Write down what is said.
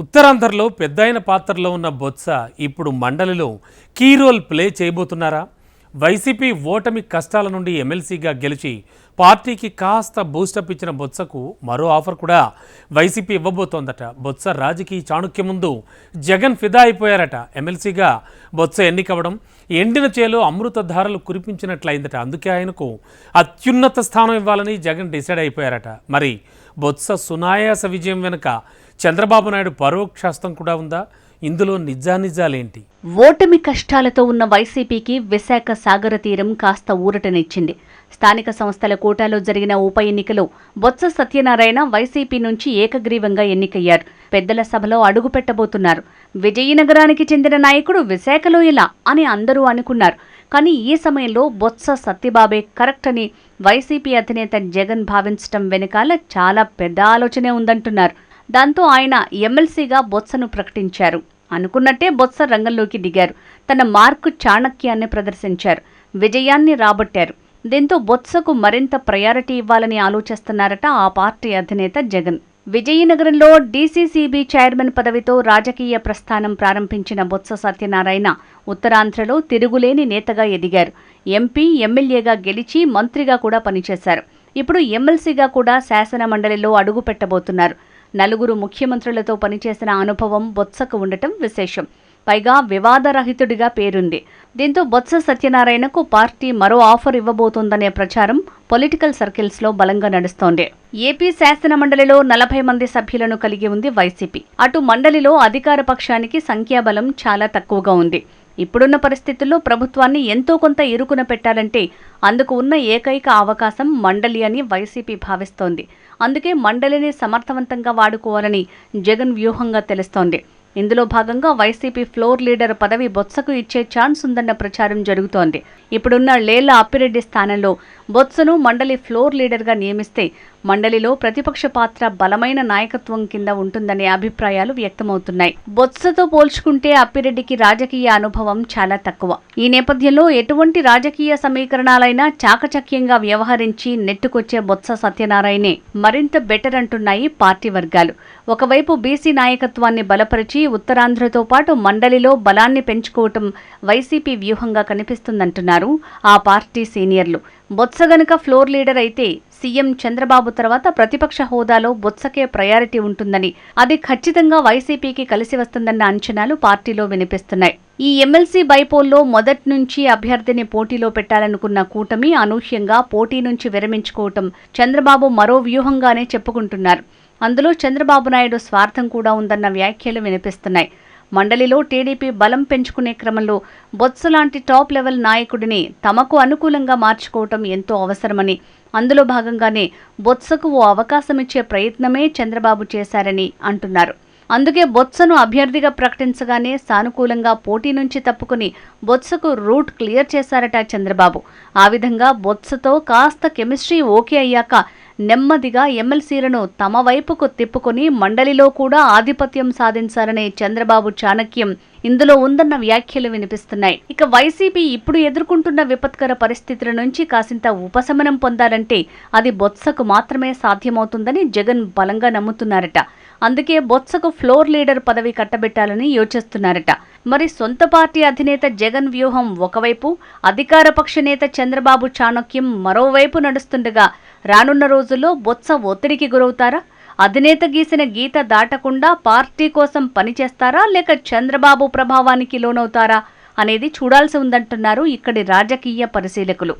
ఉత్తరాంధ్రలో పెద్దయిన పాత్రలో ఉన్న బొత్స ఇప్పుడు మండలిలో కీ రోల్ ప్లే చేయబోతున్నారా? వైసీపీ ఓటమి కష్టాల నుండి ఎమ్మెల్సీగా గెలిచి పార్టీకి కాస్త బూస్టప్ ఇచ్చిన బొత్సకు మరో ఆఫర్ కూడా వైసీపీ ఇవ్వబోతోందట. బొత్స రాజకీయ చాణుక్య ముందు జగన్ ఫిదా అయిపోయారట. ఎమ్మెల్సీగా బొత్స ఎన్నికవడం ఎండిన చేలో అమృతధారలు కురిపించినట్లయిందట. అందుకే ఆయనకు అత్యున్నత స్థానం ఇవ్వాలని జగన్ డిసైడ్ అయిపోయారట. మరి బొత్స సునాయాస విజయం వెనుక చంద్రబాబు నాయుడు పరోక్షాస్తం కూడా ఉందా? ఇందులో నిజానిజాలేంటి? ఓటమి కష్టాలతో ఉన్న వైసీపీకి విశాఖ సాగర తీరం కాస్త ఊరటనిచ్చింది. స్థానిక సంస్థల కోటాలో జరిగిన ఉప ఎన్నికలో బొత్స సత్యనారాయణ వైసీపీ నుంచి ఏకగ్రీవంగా ఎన్నికయ్యారు. పెద్దల సభలో అడుగుపెట్టబోతున్నారు విజయనగరానికి చెందిన నాయకుడు విశాఖలో ఇలా అని అందరూ అనుకున్నారు. కానీ ఈ సమయంలో బొత్స సత్యబాబే కరెక్ట్ అని వైసీపీ అధినేత జగన్ భావించటం వెనకాల చాలా పెద్ద ఆలోచనే ఉందంటున్నారు. దాంతో ఆయన ఎమ్మెల్సీగా బొత్సను ప్రకటించారు. అనుకున్నట్టే బొత్స రంగంలోకి దిగారు. తన మార్కు చాణక్యాన్ని ప్రదర్శించారు. విజయాన్ని రాబట్టారు. దీంతో బొత్సకు మరింత ప్రయారిటీ ఇవ్వాలని ఆలోచిస్తున్నారట ఆ పార్టీ అధినేత జగన్. విజయనగరంలో డీసీసీబీ చైర్మన్ పదవితో రాజకీయ ప్రస్థానం ప్రారంభించిన బొత్స సత్యనారాయణ ఉత్తరాంధ్రలో తిరుగులేని నేతగా ఎదిగారు. ఎంపీ ఎమ్మెల్యేగా గెలిచి మంత్రిగా కూడా పనిచేశారు. ఇప్పుడు ఎమ్మెల్సీగా కూడా శాసన మండలిలో అడుగుపెట్టబోతున్నారు నలుగురు ముఖ్యమంత్రులతో పనిచేసిన అనుభవం బొత్సకు ఉండటం విశేషం. పైగా వివాదరహితుడిగా పేరుంది. దీంతో బొత్స సత్యనారాయణకు పార్టీ మరో ఆఫర్ ఇవ్వబోతోందనే ప్రచారం పొలిటికల్ సర్కిల్స్లో బలంగా నడుస్తోంది. ఏపీ శాసన మండలిలో నలభై మంది సభ్యులను కలిగి ఉంది వైసీపీ. అటు మండలిలో అధికార పక్షానికి సంఖ్యాబలం చాలా తక్కువగా ఉంది. ఇప్పుడున్న పరిస్థితుల్లో ప్రభుత్వాన్ని ఎంతో కొంత ఇరుకున పెట్టాలంటే అందుకు ఉన్న ఏకైక అవకాశం మండలి అని వైసీపీ భావిస్తోంది. అందుకే మండలిని సమర్థవంతంగా వాడుకోవాలని జగన్ వ్యూహంగా తెలుస్తోంది. ఇందులో భాగంగా వైసీపీ ఫ్లోర్ లీడర్ పదవి బొత్సకు ఇచ్చే ఛాన్స్ ఉందన్న ప్రచారం జరుగుతోంది. ఇప్పుడున్న లేళ్ళ అప్పిరెడ్డి స్థానంలో బొత్సను మండలి ఫ్లోర్ లీడర్గా నియమిస్తే మండలిలో ప్రతిపక్ష పాత్ర బలమైన నాయకత్వం కింద ఉంటుందనే అభిప్రాయాలు వ్యక్తమవుతున్నాయి. బొత్సతో పోల్చుకుంటే అప్పిరెడ్డికి రాజకీయ అనుభవం చాలా తక్కువ. ఈ నేపథ్యంలో ఎటువంటి రాజకీయ సమీకరణాలైనా చాకచక్యంగా వ్యవహరించి నెట్టుకొచ్చే బొత్స సత్యనారాయణే మరింత బెటర్ అంటున్నాయి పార్టీ వర్గాలు. ఒకవైపు బీసీ నాయకత్వాన్ని బలపరిచి ఉత్తరాంధ్రతో పాటు మండలిలో బలాన్ని పెంచుకోవటం వైసీపీ వ్యూహంగా కనిపిస్తుందంటున్నారు ఆ పార్టీ సీనియర్లు. బొత్స గనుక ఫ్లోర్ లీడర్ అయితే సీఎం చంద్రబాబు తర్వాత ప్రతిపక్ష హోదాలో బొత్సకే ప్రయారిటీ ఉంటుందని అది ఖచ్చితంగా వైసీపీకి కలిసి వస్తుందన్న అంచనాలు పార్టీలో వినిపిస్తున్నాయి. ఈ ఎమ్మెల్సీ బైపోల్లో మొదటి నుంచి అభ్యర్థిని పోటీలో పెట్టాలనుకున్న కూటమి అనూహ్యంగా పోటీ నుంచి విరమించుకోవటం చంద్రబాబు మరో వ్యూహంగానే చెప్పుకుంటున్నారు. అందులో చంద్రబాబు నాయుడు స్వార్థం కూడా ఉందన్న వ్యాఖ్యలు వినిపిస్తున్నాయి. మండలిలో టీడీపీ బలం పెంచుకునే క్రమంలో బొత్స లాంటి టాప్ లెవెల్ నాయకుడిని తమకు అనుకూలంగా మార్చుకోవటం ఎంతో అవసరమని అందులో భాగంగానే బొత్సకు ఓ అవకాశం ఇచ్చే ప్రయత్నమే చంద్రబాబు చేశారని అంటున్నారు. అందుకే బొత్సను అభ్యర్థిగా ప్రకటించగానే సానుకూలంగా పోటీ నుంచి తప్పుకుని బొత్సకు రూట్ క్లియర్ చేశారట చంద్రబాబు. ఆ విధంగా బొత్సతో కాస్త కెమిస్ట్రీ ఓకే అయ్యాక నెమ్మదిగా ఎమ్మెల్సీలను తమ వైపుకు తిప్పుకొని మండలిలో కూడా ఆధిపత్యం సాధించారనే చంద్రబాబు చాణక్యం ఇందులో ఉందన్న వ్యాఖ్యలు వినిపిస్తున్నాయి. ఇక వైసీపీ ఇప్పుడు ఎదుర్కొంటున్న విపత్కర పరిస్థితుల నుంచి కాసింత ఉపశమనం పొందాలంటే అది బొత్సకు మాత్రమే సాధ్యమవుతుందని జగన్ బలంగా నమ్ముతున్నారట. అందుకే బొత్సకు ఫ్లోర్ లీడర్ పదవి కట్టబెట్టాలని యోచిస్తున్నారట. మరి సొంత పార్టీ అధినేత జగన్ వ్యూహం ఒకవైపు అధికార పక్ష నేత చంద్రబాబు చాణక్యం మరోవైపు నడుస్తుండగా రానున్న రోజుల్లో బొత్స ఒత్తిడికి గురవుతారా? అధినేత గీసిన గీత దాటకుండా పార్టీ కోసం పనిచేస్తారా? లేక చంద్రబాబు ప్రభావానికి లోనవుతారా? అనేది చూడాల్సి ఉందంటున్నారు ఇక్కడి రాజకీయ పరిశీలకులు.